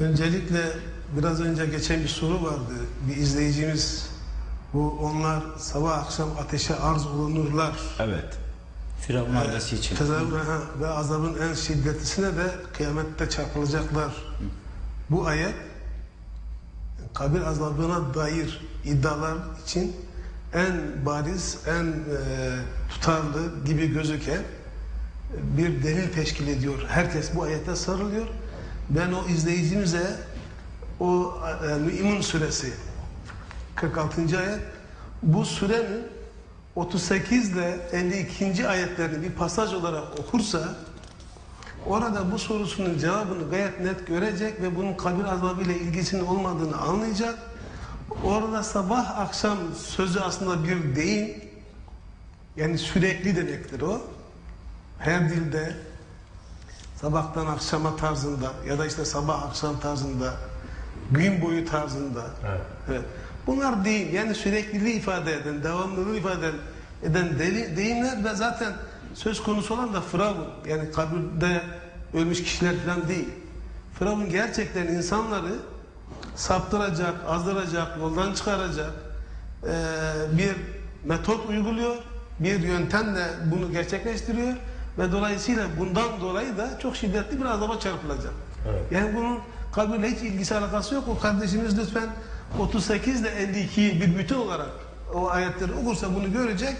Öncelikle biraz önce geçen bir soru vardı. Bir izleyicimiz bu onlar sabah akşam ateşe arz olunurlar. Evet. Firavun ailesi için. Tezahür ve- ve azabın en şiddetlisine de kıyamette çarpılacaklar. Bu ayet kabir azabına dair iddialar için en bariz, en e, tutarlı gibi gözüken bir delil teşkil ediyor. Herkes bu ayete sarılıyor. Ben o izleyicimize o e, Mü'min suresi 46. ayet bu surenin 38 ile 52. ayetlerini bir pasaj olarak okursa orada bu sorusunun cevabını gayet net görecek ve bunun kabir azabı ile ilgisinin olmadığını anlayacak. Orada sabah akşam sözü aslında bir deyim yani sürekli demektir o. Her dilde sabahtan akşama tarzında ya da işte sabah akşam tarzında gün boyu tarzında. Evet. bunlar deyim yani sürekliliği ifade eden devamlılığı ifade eden, deli- deyimler ve zaten söz konusu olan da Firavun. Yani kabirde ölmüş kişiler falan değil. Firavun gerçekten insanları saptıracak, azdıracak, yoldan çıkaracak eee, bir metot uyguluyor, bir yöntemle bunu gerçekleştiriyor ve dolayısıyla bundan dolayı da çok şiddetli bir azaba çarpılacak. Yani bunun kabirle hiç ilgisi alakası yok. O kardeşimiz lütfen 38 ile 52'yi bir bütün olarak o ayetleri okursa bunu görecek